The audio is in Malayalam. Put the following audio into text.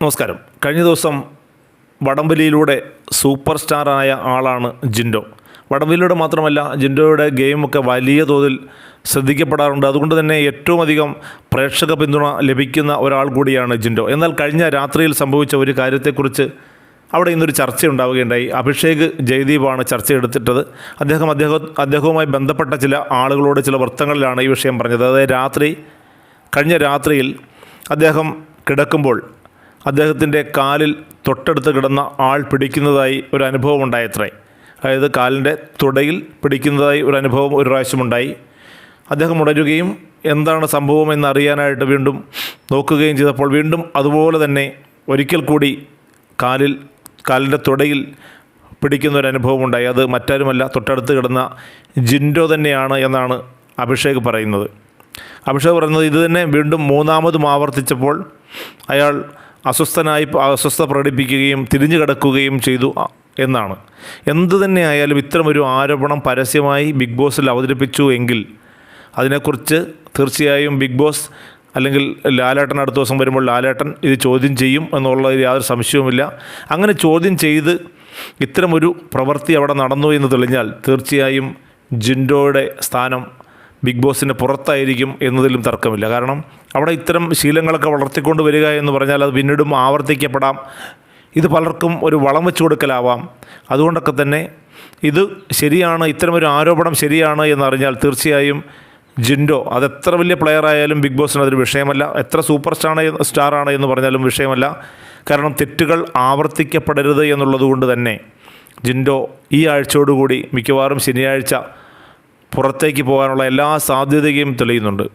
നമസ്കാരം. കഴിഞ്ഞ ദിവസം വടംവലിയിലൂടെ സൂപ്പർ സ്റ്റാറായ ആളാണ് ജിൻഡോ. വടംവലിയിലൂടെ മാത്രമല്ല ജിൻഡോയുടെ ഗെയിമൊക്കെ വലിയ തോതിൽ ശ്രദ്ധിക്കപ്പെടാറുണ്ട്. അതുകൊണ്ട് തന്നെ ഏറ്റവും അധികം പ്രേക്ഷക പിന്തുണ ലഭിക്കുന്ന ഒരാൾ കൂടിയാണ് ജിൻഡോ. എന്നാൽ കഴിഞ്ഞ രാത്രിയിൽ സംഭവിച്ച ഒരു കാര്യത്തെക്കുറിച്ച് അവിടെ ഇന്നൊരു ചർച്ച ഉണ്ടാവുകയുണ്ടായി അഭിഷേക് ജയദീപാണ് ചർച്ച എടുത്തിട്ടത് അദ്ദേഹം അദ്ദേഹം അദ്ദേഹവുമായി ബന്ധപ്പെട്ട ചില ആളുകളോട് ചില വൃത്തങ്ങളിലാണ് ഈ വിഷയം പറഞ്ഞത്. അതായത് രാത്രി കഴിഞ്ഞ രാത്രിയിൽ അദ്ദേഹം കിടക്കുമ്പോൾ അദ്ദേഹത്തിന്റെ കാലിൽ തൊട്ടടുത്ത് കിടന്ന ആൾ പിടിക്കുന്നതായി ഒരു അനുഭവം ഉണ്ടായത്രേ. അതായത് കാലിന്റെ തുടയിൽ പിടിക്കുന്നതായി ഒരു അനുഭവം ഒരു പ്രാവശ്യമുണ്ടായി അദ്ദേഹം ഉണരുകയും എന്താണ് സംഭവം എന്നറിയാനായിട്ട് വീണ്ടും നോക്കുകയും ചെയ്തപ്പോൾ വീണ്ടും അതുപോലെ തന്നെ ഒരിക്കൽ കൂടി കാലിൽ കാലിന്റെ തുടയിൽ പിടിക്കുന്ന ഒരു അനുഭവം ഉണ്ടായി. അത് മറ്റാരുമല്ല തൊട്ടടുത്ത് കിടന്ന ജിൻഡോ തന്നെയാണ് എന്നാണ് അഭിഷേക് പറയുന്നത്. അഭിഷേക് പറയുന്നത് ഇത് തന്നെ വീണ്ടും മൂന്നാമതും ആവർത്തിച്ചപ്പോൾ അയാൾ അസ്വസ്ഥനായി അസ്വസ്ഥ പ്രകടിപ്പിക്കുകയും തിരിഞ്ഞു കിടക്കുകയും ചെയ്തു എന്നാണ്. എന്ത് തന്നെ ആയാലും ഇത്തരമൊരു ആരോപണം പരസ്യമായി ബിഗ് ബോസിൽ അവതരിപ്പിച്ചു എങ്കിൽ അതിനെക്കുറിച്ച് തീർച്ചയായും ബിഗ് ബോസ് അല്ലെങ്കിൽ ലാലേട്ടൻ അടുത്ത ദിവസം വരുമ്പോൾ ലാലേട്ടൻ ഇത് ചോദ്യം ചെയ്യും എന്നുള്ളതിൽ യാതൊരു സംശയവുമില്ല. അങ്ങനെ ചോദ്യം ചെയ്ത് ഇത്തരമൊരു പ്രവൃത്തി അവിടെ നടന്നു എന്ന് തെളിഞ്ഞാൽ തീർച്ചയായും ജിൻഡോയുടെ സ്ഥാനം ബിഗ് ബോസിന് പുറത്തായിരിക്കും എന്നതിലും തർക്കമില്ല. കാരണം അവിടെ ഇത്തരം ശീലങ്ങളൊക്കെ വളർത്തിക്കൊണ്ട് വരിക എന്ന് പറഞ്ഞാൽ അത് പിന്നീടും ആവർത്തിക്കപ്പെടാം. ഇത് പലർക്കും ഒരു വളം വെച്ചു കൊടുക്കലാവാം. അതുകൊണ്ടൊക്കെ തന്നെ ഇത് ശരിയാണ് ഇത്തരമൊരു ആരോപണം ശരിയാണ് എന്നറിഞ്ഞാൽ തീർച്ചയായും ജിൻഡോ അതെത്ര വലിയ പ്ലെയർ ആയാലും ബിഗ് ബോസിന് അതൊരു വിഷയമല്ല. എത്ര സൂപ്പർ സ്റ്റാർ സ്റ്റാറാണ് എന്ന് പറഞ്ഞാലും വിഷയമല്ല. കാരണം തെറ്റുകൾ ആവർത്തിക്കപ്പെടരുത് എന്നുള്ളത് കൊണ്ട് തന്നെ ജിൻഡോ ഈ ആഴ്ചയോടുകൂടി മിക്കവാറും ശനിയാഴ്ച പുറത്തേക്ക് പോകാനുള്ള എല്ലാ സാധ്യതയും തെളിയുന്നുണ്ട്.